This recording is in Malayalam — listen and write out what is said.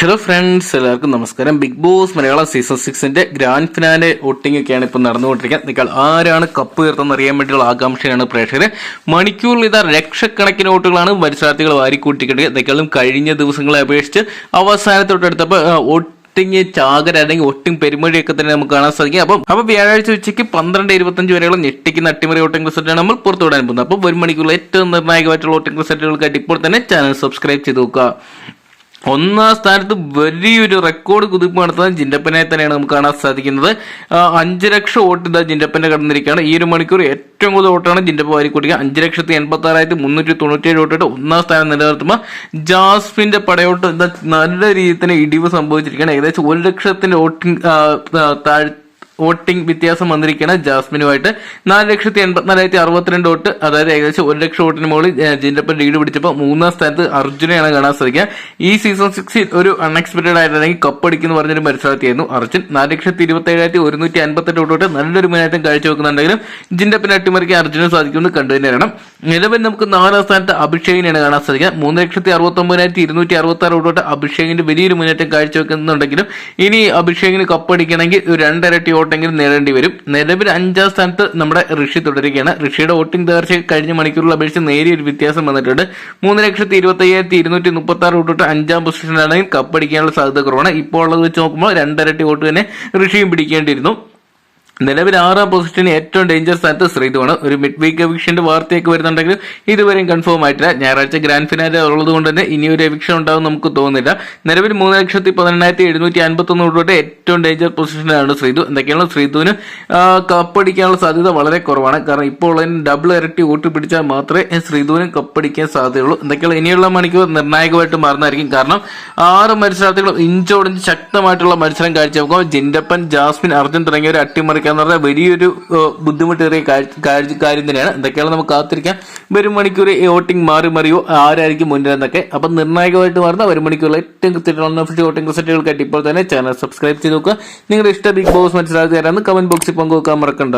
ഹലോ ഫ്രണ്ട്സ് എല്ലാവർക്കും നമസ്കാരം. ബിഗ് ബോസ് മലയാളം സീസൺ സിക്സിന്റെ ഗ്രാൻഡ് ഫിനാലെ വോട്ടിംഗ് ഒക്കെയാണ് ഇപ്പോൾ നടന്നുകൊണ്ടിരിക്കുന്നത്. നിങ്ങൾ ആരാണ് കപ്പ് ഉയർത്തുന്ന അറിയാൻ വേണ്ടിയുള്ള ആകാംക്ഷയാണ് പ്രേക്ഷകർ മണിക്കൂറിൽ ഇതാ ലക്ഷക്കണക്കിന് വോട്ടുകളാണ് മത്സരാർത്ഥികൾ വാരിക്കൂട്ടിക്കിട്ട് നിങ്ങളും കഴിഞ്ഞ ദിവസങ്ങളെ അപേക്ഷിച്ച് അവസാനത്തോട്ടടുത്തപ്പോൾ വോട്ട് ഒട്ടിങ് ചാകര അല്ലെങ്കിൽ വോട്ടിംഗ് പെരുമഴിയൊക്കെ തന്നെ നമുക്ക് കാണാൻ സാധിക്കും. അപ്പം അപ്പൊ വ്യാഴാഴ്ച ഉച്ചയ്ക്ക് പന്ത്രണ്ട് ഇരുപത്തഞ്ച് വരെയുള്ള ഞെട്ടിക്കുന്ന അട്ടിമറി വോട്ടിംഗ് റിസൾട്ടാണ് നമ്മൾ പുറത്തുവിടാൻ പോകുന്നത്. അപ്പോൾ ഒരു മണിക്കൂറിൽ ഏറ്റവും നിർണായകമായിട്ടുള്ള വോട്ടിംഗ് റിസൾട്ടുകൾക്കായിട്ട് ഇപ്പോൾ തന്നെ ചാനൽ സബ്സ്ക്രൈബ് ചെയ്ത് നോക്കുക. ഒന്നാം സ്ഥാനത്ത് വലിയൊരു റെക്കോർഡ് കുതിപ്പ് നടത്തുന്നത് ജിൻഡപ്പനെ തന്നെയാണ് നമുക്ക് കാണാൻ സാധിക്കുന്നത്. അഞ്ച് ലക്ഷം വോട്ട് ഇതാ ജിൻഡപ്പന്റെ കടന്നിരിക്കുകയാണ്. ഈ ഒരു മണിക്കൂർ ഏറ്റവും കൂടുതൽ വോട്ടാണ് ജിൻഡപ്പ വാരിക്കൂട്ടിക്കുക അഞ്ച് ലക്ഷത്തി എൺപത്തി ആറായിരത്തി മുന്നൂറ്റി തൊണ്ണൂറ്റി ഏഴ് വോട്ടിട്ട് ഒന്നാം സ്ഥാനം നിലനിർത്തുമ്പോൾ ജാസ്മിന്റെ പടയോട്ട് നല്ല രീതിയിൽ തന്നെ ഇടിവ് സംഭവിച്ചിരിക്കുകയാണ്. ഏകദേശം ഒരു ലക്ഷത്തിന്റെ വോട്ടിംഗ് താഴ് വോട്ടിംഗ് വ്യത്യാസം വന്നിരിക്കുകയാണ് ജാസ്മിനുമായിട്ട്. നാല് ലക്ഷത്തി എൺപത്തിനാലായിരത്തി അറുപത്തിരണ്ട് വോട്ട് അതായത് ഏകദേശം ഒരു ലക്ഷം വോട്ടിന് മുകളിൽ ജിൻഡപ്പൻ ലീഡ് പിടിച്ചപ്പോൾ മൂന്നാം സ്ഥാനത്ത് അർജുനെയാണ് കാണാൻ സാധിക്കുക. ഈ സീസൺ സിക്സിൽ ഒരു അൺഎക്സ്പെക്ടഡ് ആയിട്ടുണ്ടെങ്കിൽ കപ്പടിക്കുന്നു പറഞ്ഞൊരു മത്സരാർത്ഥിയായിരുന്നു അർജുൻ. നാല് ലക്ഷത്തി ഇരുപത്തി ഏഴായിരത്തി ഒരുന്നൂറ്റി അൻപത്തെട്ട് വോട്ട് നല്ലൊരു മുന്നേറ്റം കാഴ്ചവെക്കുന്നുണ്ടെങ്കിലും ജിൻഡപ്പിനെ അട്ടിമറിക്കാൻ അർജുന് സാധിക്കുമെന്ന് കണ്ടു വേണം നിലവിൽ നമുക്ക് നാലാം സ്ഥാനത്ത് അഭിഷേകിനെയാണ് കാണാൻ സാധിക്കുക. മൂന്ന് ലക്ഷത്തി അറുപത്തൊമ്പതിനായിരത്തി ഇരുന്നൂറ്റി അറുപത്തി ആറ് വോട്ടോട്ട് അഭിഷേകിന്റെ വലിയൊരു മുന്നേറ്റം കാഴ്ചവെക്കുന്നുണ്ടെങ്കിലും ഇനി അഭിഷേകിന് കപ്പടിക്കണമെങ്കിൽ ഒരു രണ്ടരട്ടി വോട്ടെങ്കിലും നേടേണ്ടി വരും. നിലവിൽ അഞ്ചാം സ്ഥാനത്ത് നമ്മുടെ ഋഷി തുടരുകയാണ്. ഋഷിയുടെ വോട്ടിംഗ് തകർച്ച കഴിഞ്ഞ മണിക്കൂറിൽ അപേക്ഷിച്ച് നേരിയ ഒരു വ്യത്യാസം വന്നിട്ടുണ്ട്. മൂന്ന് ലക്ഷത്തി ഇരുപത്തി അയ്യായിരത്തി ഇരുന്നൂറ്റി മുപ്പത്തി ആറ് വോട്ടിട്ട് അഞ്ചാം പൊസിഷനിലാണെങ്കിൽ കപ്പടിക്കാനുള്ള സാധ്യത കുറവാണ്. ഇപ്പോൾ ഉള്ളത് വെച്ച് നോക്കുമ്പോൾ രണ്ടരട്ടി വോട്ട് തന്നെ ഋഷിയും പിടിക്കേണ്ടിയിരുന്നു. നിലവിൽ ആറാം പൊസിഷന് ഏറ്റവും ഡേഞ്ചർ സ്ഥാനത്ത് ശ്രീധുവാണ്. ഒരു മിഡ് വീക്ക് എവിക്ഷന്റെ വാർത്തയൊക്കെ വരുന്നുണ്ടെങ്കിലും ഇതുവരെയും കൺഫേം ആയിട്ടില്ല. ഞായറാഴ്ച ഗ്രാൻഡ് ഫിനാലെ ഉള്ളത് കൊണ്ട് തന്നെ ഇനി ഒരു എവിക്ഷൻ ഉണ്ടാവും നമുക്ക് തോന്നുന്നില്ല. നിലവിൽ മൂന്ന് ലക്ഷത്തി പതിനെണ്ണായിരത്തി എഴുന്നൂറ്റി അൻപത്തി ഒന്ന് തൊട്ട് ഏറ്റവും ഡേഞ്ചർ പൊസിഷനിലാണ് ശ്രീധു. എന്തൊക്കെയാണ് ശ്രീധുവിന് ആ, കപ്പടിക്കാനുള്ള സാധ്യത വളരെ കുറവാണ്. കാരണം ഇപ്പോൾ ഉള്ളതിന് ഡബിൾ ഇരട്ടി വോട്ട് പിടിച്ചാൽ മാത്രമേ ശ്രീധുവിന് കപ്പടിക്കാൻ സാധ്യതയുള്ളൂ. എന്തൊക്കെയാണ് ഇനിയുള്ള മണിക്കൂർ നിർണായകമായിട്ട് മാറുന്നതായിരിക്കും. കാരണം ആറ് മത്സരാർത്ഥികളും ഇഞ്ചോടിഞ്ച് ശക്തമായിട്ടുള്ള മത്സരം കാഴ്ച വെക്കുമ്പോൾ ജിൻഡപ്പൻ ജാസ്മിൻ അർജുൻ തുടങ്ങിയവരെ അട്ടിമറിക്കുക എന്ന് പറഞ്ഞാൽ വലിയൊരു ബുദ്ധിമുട്ടേറിയ കാര്യം തന്നെയാണ്. എന്തൊക്കെയാണ് നമുക്ക് കാത്തിരിക്കാം. വരും മണിക്കൂർ വോട്ടിംഗ് മാറി മറിയോ? ആരായിരിക്കും മുന്നിലെന്നൊക്കെ അപ്പം നിർണായകമായിട്ട് മാറുന്ന വരും മണിക്കൂറിൽ ഏറ്റവും കൃത്യമായിട്ടുള്ള ഒഫീഷ്യൽ വോട്ടിംഗ് റിസൾട്ടുകൾക്കായിട്ട് ഇപ്പോൾ തന്നെ ചാനൽ സബ്സ്ക്രൈബ് ചെയ്ത് നോക്കുക. നിങ്ങളുടെ ഇഷ്ട ബിഗ് ബോസ് മനസ്സിലാക്കി തരാമെന്ന് കമന്റ് ബോക്സിൽ പങ്കുവെക്കാൻ മറക്കണ്ട.